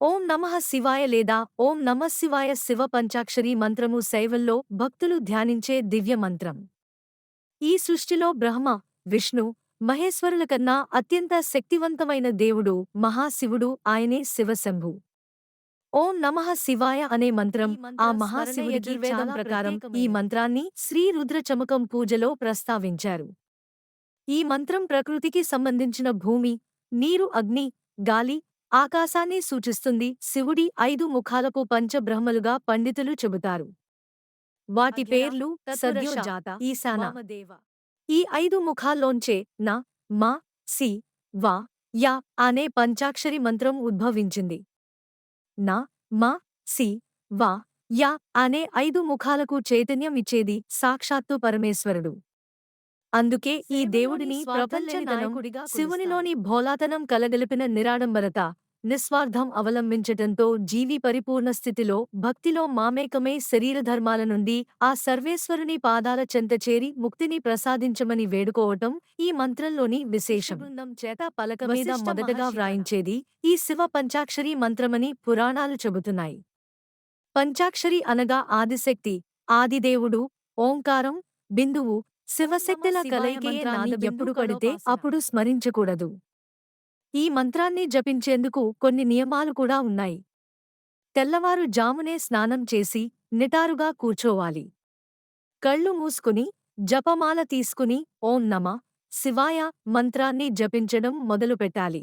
ఓం నమః శివాయ లేదా ఓం నమః శివాయ శివ పంచాక్షరి మంత్రము శైవల్లో భక్తులు ధ్యానించే దివ్య మంత్రం. ఈ సృష్టిలో బ్రహ్మ విష్ణు మహేశ్వరుల కన్నా అత్యంత శక్తివంతమైన దేవుడు మహాశివుడు ఆయనే శివశంభు. ఓం నమః శివాయ అనే మంత్రం ఆ మహాశివుడి యజుర్వేదం ప్రకారం ఈ మంత్రాన్ని శ్రీ రుద్ర చమకం పూజలో ప్రస్తావించారు. ఈ మంత్రం ప్రకృతికి సంబంధించిన భూమి నీరు అగ్ని గాలి ఆకాశాన్ని సూచిస్తుంది. శివుడి ఐదు ముఖాలకు పంచబ్రహ్మలుగా పండితులు చెబుతారు. వాటి పేర్లు సద్యోజాత ఈశాన. ఈ ఐదు ముఖాల్లోంచే న మా సి వా యా అనే పంచాక్షరి మంత్రం ఉద్భవించింది. నా మా సి వా యా అనే ఐదు ముఖాలకు చైతన్యం ఇచ్చేది సాక్షాత్తు పరమేశ్వరుడు. అందుకే ఈ దేవుడిని ప్రపంచ శివునిలోని భోలాతనం కలగలిపిన నిరాడంబరత నిస్వార్థం అవలంబించటంతో జీవి పరిపూర్ణ స్థితిలో భక్తిలో మామేకమే శరీరధర్మాల నుండి ఆ సర్వేశ్వరుని పాదాల చెంత చేరి ముక్తిని ప్రసాదించమని వేడుకోవటం ఈ మంత్రంలోని విశేషం. బృందం చేత పలక మీద మొదటగా వ్రాయించేది ఈ శివ పంచాక్షరి మంత్రమని పురాణాలు చెబుతున్నాయి. పంచాక్షరి అనగా ఆదిశక్తి ఆదిదేవుడు ఓంకారం బిందువు శివశక్తుల కలయికే ఎప్పుడు కడితే అప్పుడు స్మరించకూడదు. ఈ మంత్రాన్ని జపించేందుకు కొన్ని నియమాలు కూడా ఉన్నాయి. తెల్లవారు జామునే స్నానం చేసి నిటారుగా కూర్చోవాలి. కళ్ళు మూసుకుని జపమాల తీసుకుని ఓం నమ శివాయ మంత్రాన్ని జపించడం మొదలుపెట్టాలి.